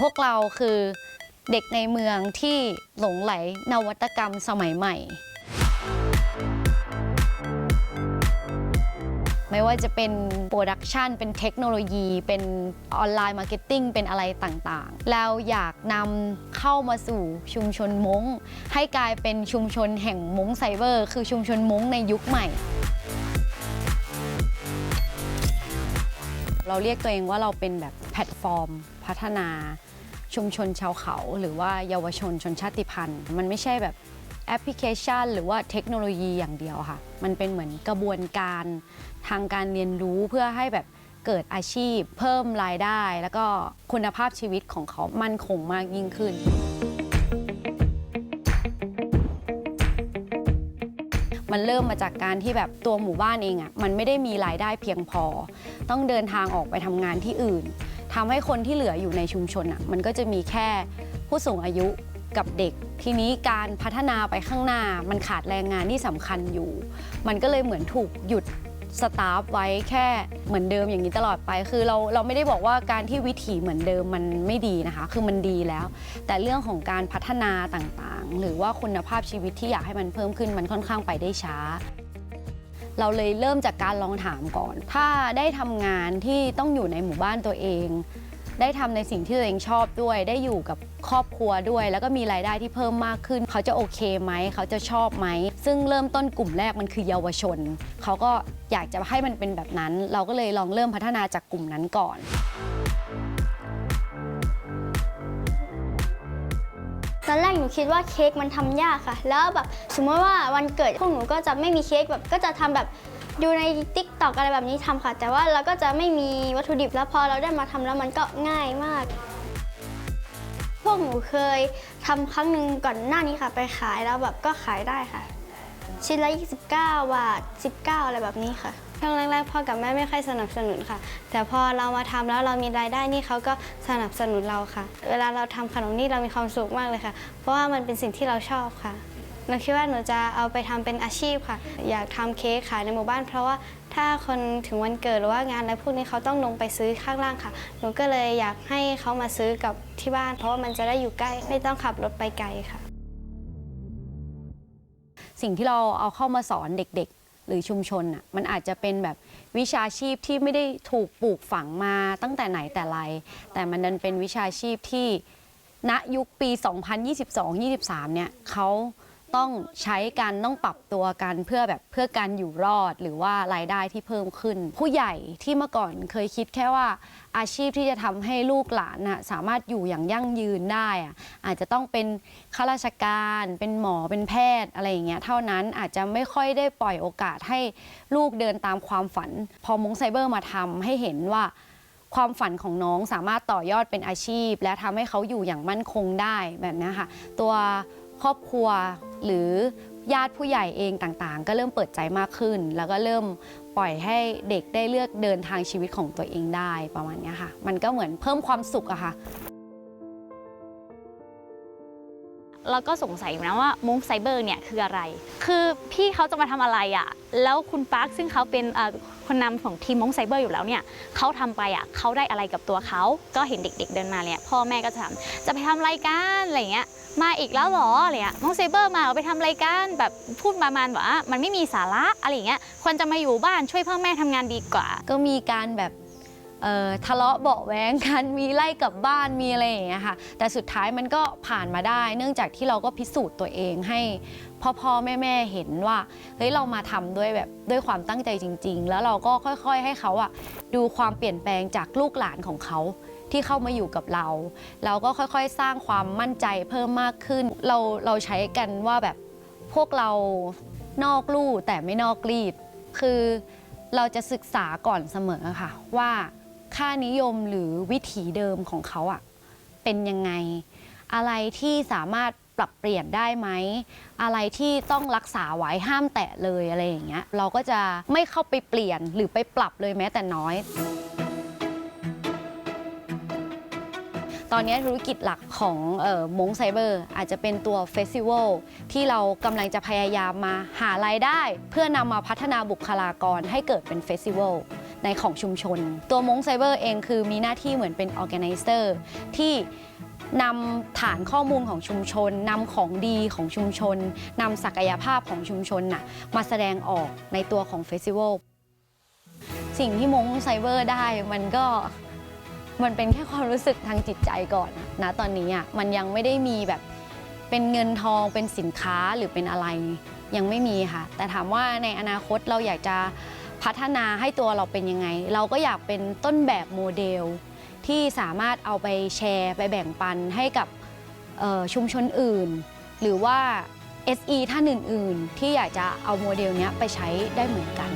พวกเราคือเด็กในเมืองที่หลงไหลนวัตกรรมสมัยใหม่ ไม่ว่าจะเป็นโปรดักชันเป็นเทคโนโลยี เป็นออนไลน์มาร์เก็ตติ้ง เป็นอะไรต่างๆ เราอยากนำเข้ามาสู่ชุมชนม้งให้กลายเป็นชุมชนแห่งม้งไซเบอร์ คือชุมชนม้งในยุคใหม่ เราเรียกตัวเองว่าเราเป็นแบบแพลตฟอร์ม พัฒนา ชุมชนชาวเขา หรือว่าเยาวชนชนชาติพันธุ์ มันไม่ใช่แบบแอปพลิเคชัน หรือว่าเทคโนโลยีอย่างเดียวค่ะ มันเป็นเหมือนกระบวนการทางการเรียนรู้เพื่อให้แบบเกิดอาชีพ เพิ่มรายได้ แล้วก็คุณภาพชีวิตของเขามั่นคงมากยิ่งขึ้น มันเริ่มมาจากการที่แบบตัวหมู่บ้านเองอะ่ะมันไม่ได้มีรายได้เพียงพอ ต้องเดินทางออกไปทำงานที่อื่นทำให้คนที่เหลืออยู่ในชุมชนอะ่ะมันก็จะมีแค่ผู้สูงอายุกับเด็ก ทีนี้การพัฒนาไปข้างหน้ามันขาดแรงงานที่สำคัญอยู่ มันก็เลยเหมือนถูกหยุด สตาฟไว้แค่เหมือนเดิมอย่างนี้ตลอดไป คือเราเราไม่ได้บอกว่าการที่วิถีเหมือนเดิมมันไม่ดีนะคะ คือมันดีแล้ว แต่เรื่องของการพัฒนาต่างๆ หรือว่าคุณภาพชีวิตที่อยากให้มันเพิ่มขึ้นมันค่อนข้างไปได้ช้า เราเลยเริ่มจากการลองถามก่อน ถ้าได้ทำงานที่ต้องอยู่ในหมู่บ้านตัวเอง ได้ทำในสิ่งที่ตัวเองชอบด้วย ได้อยู่กับครอบครัวด้วย แล้วก็มีรายได้ที่เพิ่มมากขึ้น เขาจะโอเคไหม เขาจะชอบไหม ซึ่งเริ่มต้นกลุ่มแรกมันคือเยาวชน เขาก็อยากจะให้มันเป็นแบบนั้น เราก็เลยลองเริ่มพัฒนาจากกลุ่มนั้นก่อนตอนแรกหนูคิดว่าเค้กมันทำยากค่ะ แล้วแบบสมมติว่าวันเกิดพวกหนูก็จะไม่มีเค้กแบบก็จะทำแบบ ดูในติ๊กตอกอะไรแบบนี้ทำค่ะ แต่ว่าเราก็จะไม่มีวัตถุดิบแล้วพอเราได้มาทำแล้วมันก็ง่ายมาก พวกหนูเคยทำครั้งหนึ่งก่อนหน้านี้ค่ะ ไปขายแล้วแบบก็ขายได้ค่ะ ชิ้นละ 29 บาท 19 อะไรแบบนี้ค่ะ ช่วงแรกๆพ่อกับแม่ไม่ค่อยสนับสนุนค่ะ แต่พอเรามาทำแล้วเรามีรายได้นี่เขาก็สนับสนุนเราค่ะ เวลาเราทำขนมนี่เรามีความสุขมากเลยค่ะ เพราะว่ามันเป็นสิ่งที่เราชอบค่ะ หนูคิดว่าหนูจะเอาไปทำเป็นอาชีพค่ะ อยากทำเค้กขายในหมู่บ้าน เพราะว่าถ้าคนถึงวันเกิดหรือว่างานอะไรพวกนี้เขาต้องลงไปซื้อข้างล่างค่ะ หนูก็เลยอยากให้เขามาซื้อกับที่บ้าน เพราะว่ามันจะได้อยู่ใกล้ไม่ต้องขับรถไปไกลค่ะ สิ่งที่เราเอาเข้ามาสอนเด็กๆ หรือชุมชนอะมันอาจจะเป็นแบบวิชาชีพที่ไม่ได้ถูกปลูกฝังมาตั้งแต่ไหนแต่ไร แต่มันดันเป็นวิชาชีพที่ณยุคปี 2022-23 เนี่ยเขา ต้องใช้กันต้องปรับตัวกันเพื่อแบบเพื่อการอยู่รอดหรือว่ารายได้ที่เพิ่มขึ้น ผู้ใหญ่ที่เมื่อก่อนเคยคิดแค่ว่าอาชีพที่จะทำให้ลูกหลานน่ะสามารถอยู่อย่างยั่งยืนได้อะอาจจะต้องเป็นข้าราชการ เป็นหมอเป็นแพทย์อะไรอย่างเงี้ยเท่านั้นอาจจะไม่ค่อยได้ปล่อยโอกาสให้ลูกเดินตามความฝัน พอมงไซเบอร์มาทำให้เห็นว่าความฝันของน้องสามารถต่อยอดเป็นอาชีพ และทำให้เขาอยู่อย่างมั่นคงได้แบบนี้ค่ะ ตัวครอบครัว หรือญาติผู้ใหญ่เองต่างๆ ก็เริ่มเปิดใจมากขึ้น แล้วก็เริ่มปล่อยให้เด็กได้เลือกเดินทางชีวิตของตัวเองได้ประมาณนี้ค่ะ มันก็เหมือนเพิ่มความสุขอะค่ะ เราก็สงสัยอยู่นะว่ามุ้งไซเบอร์เนี่ยคืออะไร คือพี่เขาจะมาทำอะไรอะ่ะ แล้วคุณปาร์คซึ่งเขาเป็นคนนำของทีมมุ้งไซเบอร์อยู่แล้วเนี่ยเขาทำไปอะ่ะเขาได้อะไรกับตัวเขา ก็เห็นเด็ก ๆ เดินมาเนี่ยพ่อแม่ก็จะถามจะไปทำอะไรกันอะไรเงี้ยมาอีกแล้วหรออะไรเงี้ยมุ้งไซเบอร์มาเอาไปทำอะไรกันแบบพูดประมาณว่ามันไม่มีสาระอะไรเงี้ยควรจะมาอยู่บ้านช่วยพ่อแม่ทำงานดีกว่า ก็มีการแบบ ทะเลาะเบาะแว้งกันมีไล่กลับบ้านมีอะไรอย่างเงี้ยค่ะ แต่สุดท้ายมันก็ผ่านมาได้ เนื่องจากที่เราก็พิสูจน์ตัวเองให้พ่อพ่อแม่แม่เห็นว่าเฮ้ยเรามาทำด้วยแบบด้วยความตั้งใจจริง ๆ แล้วเราก็ค่อยๆ ให้เขาอะดูความเปลี่ยนแปลงจากลูกหลานของเขาที่เข้ามาอยู่กับเรา เราก็ค่อยๆ สร้างความมั่นใจเพิ่มมากขึ้น เราเราใช้กันว่าแบบพวกเรานอกลู่แต่ไม่นอกรีด คือเราจะศึกษาก่อนเสมอค่ะว่า ค่านิยมหรือวิถีเดิมของเขาอะเป็นยังไง อะไรที่สามารถปรับเปลี่ยนได้ไหม อะไรที่ต้องรักษาไว้ห้ามแตะเลยอะไรอย่างเงี้ยเราก็จะไม่เข้าไปเปลี่ยนหรือไปปรับเลยแม้แต่น้อย ตอนนี้ธุรกิจหลักของมงไซเบอร์อาจจะเป็นตัวเฟสติวัลที่เรากำลังจะพยายามมาหารายได้ เพื่อนำมาพัฒนาบุคลากรให้เกิดเป็นเฟสติวัล ในของชุมชน ตัวมงไซเบอร์เองคือมีหน้าที่เหมือนเป็นออแกไนเซอร์ที่นำฐานข้อมูลของชุมชนนำของดีของชุมชนนำศักยภาพของชุมชนน่ะมาแสดงออกในตัวของเฟสติวัลสิ่งที่มงไซเบอร์ได้มันก็มันเป็นแค่ความรู้สึกทางจิตใจก่อนนะตอนนี้อะมันยังไม่ได้มีแบบเป็นเงินทองเป็นสินค้าหรือเป็นอะไรยังไม่มีค่ะ แต่ถามว่าในอนาคตเราอยากจะ พัฒนาให้ตัวเราเป็นยังไง เราก็อยากเป็นต้นแบบโมเดล ที่สามารถเอาไปแชร์ไปแบ่งปันให้กับชุมชนอื่น หรือว่า SE ท่านอื่น ๆ ที่อยากจะเอาโมเดลนี้ไปใช้ได้เหมือนกัน